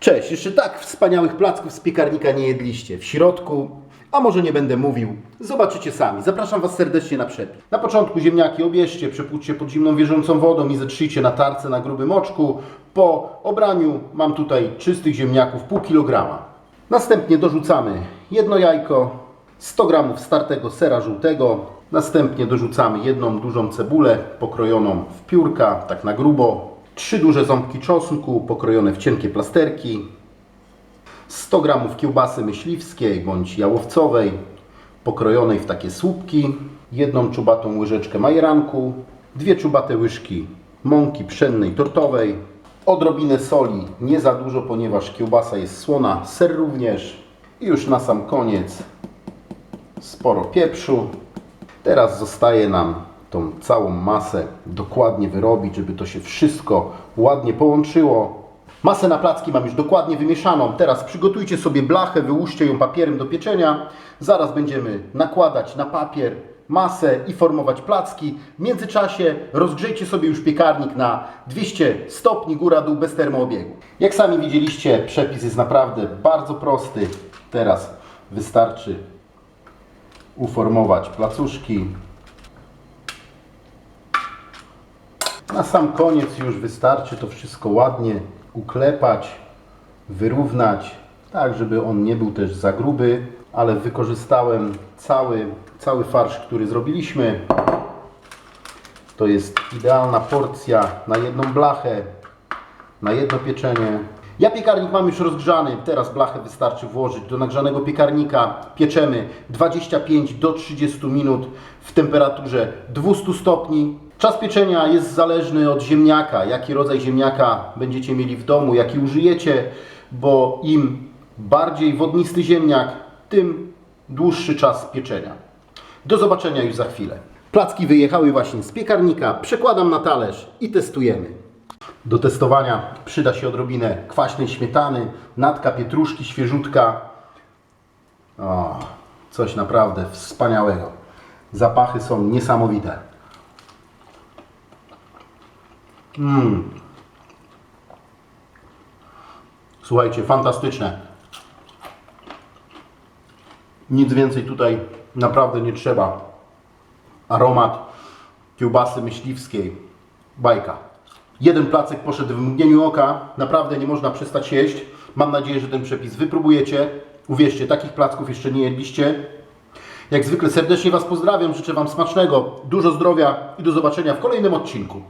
Cześć, jeszcze tak wspaniałych placków z piekarnika nie jedliście. W środku, a może nie będę mówił, zobaczycie sami. Zapraszam Was serdecznie na przepis. Na początku ziemniaki obierzcie, przepłućcie pod zimną wierzącą wodą i zetrzyjcie na tarce na grubym oczku. Po obraniu mam tutaj czystych ziemniaków pół kilograma. Następnie dorzucamy jedno jajko, 100 gramów startego sera żółtego. Następnie dorzucamy jedną dużą cebulę pokrojoną w piórka, tak na grubo. Trzy duże ząbki czosnku pokrojone w cienkie plasterki. 100 gramów kiełbasy myśliwskiej bądź jałowcowej pokrojonej w takie słupki. Jedną czubatą łyżeczkę majeranku. Dwie czubate łyżki mąki pszennej tortowej. Odrobinę soli, nie za dużo, ponieważ kiełbasa jest słona, ser również. I już na sam koniec sporo pieprzu. Teraz zostaje nam tą całą masę dokładnie wyrobić, żeby to się wszystko ładnie połączyło. Masę na placki mam już dokładnie wymieszaną. Teraz przygotujcie sobie blachę, wyłóżcie ją papierem do pieczenia. Zaraz będziemy nakładać na papier masę i formować placki. W międzyczasie rozgrzejcie sobie już piekarnik na 200 stopni góra-dół bez termoobiegu. Jak sami widzieliście, przepis jest naprawdę bardzo prosty. Teraz wystarczy uformować placuszki. Na sam koniec już wystarczy to wszystko ładnie uklepać, wyrównać, tak żeby on nie był też za gruby, ale wykorzystałem cały, cały farsz, który zrobiliśmy. To jest idealna porcja na jedną blachę, na jedno pieczenie. Ja piekarnik mam już rozgrzany, teraz blachę wystarczy włożyć do nagrzanego piekarnika. Pieczemy 25 do 30 minut w temperaturze 200 stopni. Czas pieczenia jest zależny od ziemniaka, jaki rodzaj ziemniaka będziecie mieli w domu, jaki użyjecie, bo im bardziej wodnisty ziemniak, tym dłuższy czas pieczenia. Do zobaczenia już za chwilę. Placki wyjechały właśnie z piekarnika, przekładam na talerz i testujemy. Do testowania przyda się odrobinę kwaśnej śmietany, natka pietruszki świeżutka. O, coś naprawdę wspaniałego. Zapachy są niesamowite. Mm. Słuchajcie, fantastyczne. Nic więcej tutaj naprawdę nie trzeba. Aromat kiełbasy myśliwskiej. Bajka. Jeden placek poszedł w mgnieniu oka. Naprawdę nie można przestać jeść. Mam nadzieję, że ten przepis wypróbujecie. Uwierzcie, takich placków jeszcze nie jedliście. Jak zwykle serdecznie Was pozdrawiam, życzę Wam smacznego, dużo zdrowia i do zobaczenia w kolejnym odcinku.